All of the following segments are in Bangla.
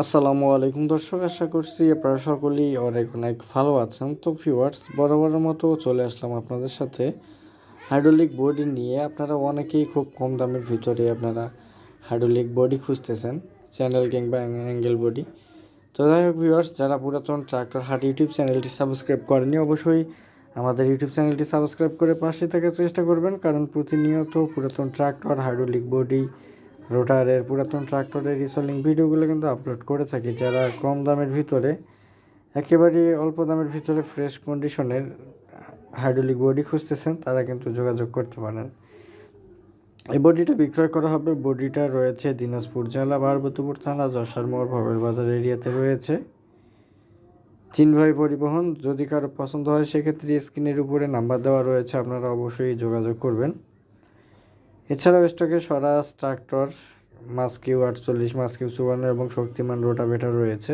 আসসালামু আলাইকুম দর্শক, আশা করছি আপনারা সকলেই অনেক অনেক ভালো আছেন। তো ভিউয়ার্স বরাবরের মতো চলে আসলাম আপনাদের সাথে হাইড্রোলিক বডি নিয়ে। আপনারা অনেকেই খুব কম দামের ভিতরে আপনারা হাইড্রোলিক বডি খুঁজতেছেন চ্যানেল কিংবা অ্যাঙ্গেল বডি তো যাই হোক ভিউয়ার্স যারা পুরাতন ট্রাক্টর হাট ইউটিউব চ্যানেলটি সাবস্ক্রাইব করেনি অবশ্যই আমাদের ইউটিউব চ্যানেলটি সাবস্ক্রাইব করে পাশে থাকার চেষ্টা করবেন, কারণ প্রতিনিয়ত পুরাতন ট্রাক্টর হাইড্রোলিক বডি রোটারের পুরাতন ট্রাক্টরের রিসলিং ভিডিওগুলো কিন্তু আপলোড করে থাকি, যারা কম দামের ভিতরে, একেবারে অল্প দামের ভিতরে ফ্রেশ কন্ডিশনের হাইড্রোলিক বডি খুঁজতেছেন, তারা কিন্তু যোগাযোগ করতে পারেন। এই বডিটা বিক্রয় করা হবে বডিটা রয়েছে দিনাজপুর জেলা বারবতুপুর থানা, যশার মোড়, ভবের বাজার এরিয়াতে রয়েছে। চিনভাই পরিবহন, যদি কারও পছন্দ হয়, সেক্ষেত্রে স্ক্রিনের উপরে নাম্বার দেওয়া রয়েছে, আপনারা অবশ্যই যোগাযোগ করবেন। এছাড়াও স্টকে স্বরাজ ট্রাক্টর মাস্কিউ আটচল্লিশ মাস্কিউ চুয়ান্ন এবং শক্তিমান রোটাভেটার রয়েছে।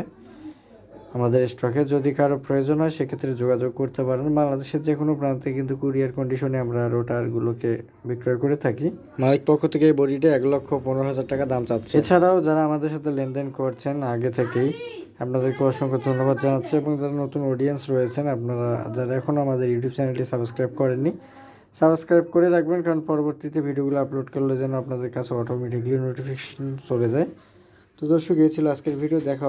আমাদের স্টকে যদি কারও প্রয়োজন হয় সেক্ষেত্রে যোগাযোগ করতে পারেন। বাংলাদেশের যে কোনো প্রান্তে কিন্তু কুরিয়ার কন্ডিশনে আমরা রোটারগুলোকে বিক্রয় করে থাকি। মালিক পক্ষ থেকে এই বডিটা এক লক্ষ পনেরো হাজার টাকা দাম চাচ্ছে। এছাড়াও যারা আমাদের সাথে লেনদেন করছেন আগে থেকেই আপনাদেরকে অসংখ্য ধন্যবাদ জানাচ্ছি এবং যারা নতুন অডিয়েন্স রয়েছেন আপনারা যারা এখনও আমাদের ইউটিউব চ্যানেলটি সাবস্ক্রাইব করেননি সাবস্ক্রাইব করে রাখবেন, কারণ পরবর্তীতে ভিডিওগুলো আপলোড করলে যেন আপনাদের কাছে অটোমেটিকলি নোটিফিকেশন চলে যায়। তো দর্শক, এই ছিল আজকের ভিডিও, দেখা